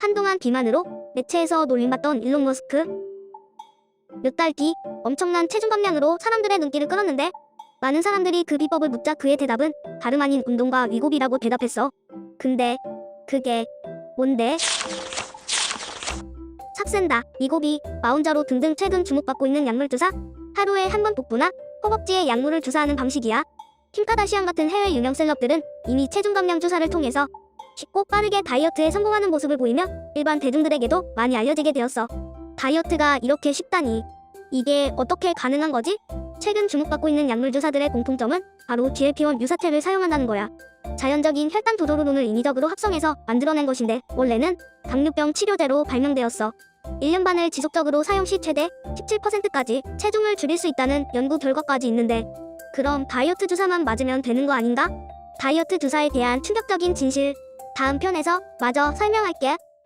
한동안 비만으로 매체에서 놀림받던 일론 머스크. 몇 달 뒤 엄청난 체중 감량으로 사람들의 눈길을 끌었는데 많은 사람들이 그 비법을 묻자 그의 대답은 다름 아닌 운동과 위고비라고 대답했어. 근데 그게 뭔데? 삭센다, 위고비, 마운자로 등등 최근 주목받고 있는 약물 주사? 하루에 한 번 복부나 허벅지에 약물을 주사하는 방식이야. 킴카다시안 같은 해외 유명 셀럽들은 이미 체중 감량 주사를 통해서 쉽고 빠르게 다이어트에 성공하는 모습을 보이며 일반 대중들에게도 많이 알려지게 되었어. 다이어트가 이렇게 쉽다니. 이게 어떻게 가능한 거지? 최근 주목받고 있는 약물 주사들의 공통점은 바로 GLP-1 유사체를 사용한다는 거야. 자연적인 혈당 조절호론을 인위적으로 합성해서 만들어낸 것인데 원래는 당뇨병 치료제로 발명되었어. 1년 반을 지속적으로 사용 시 최대 17%까지 체중을 줄일 수 있다는 연구 결과까지 있는데 그럼 다이어트 주사만 맞으면 되는 거 아닌가? 다이어트 주사에 대한 충격적인 진실 다음 편에서 마저 설명할게.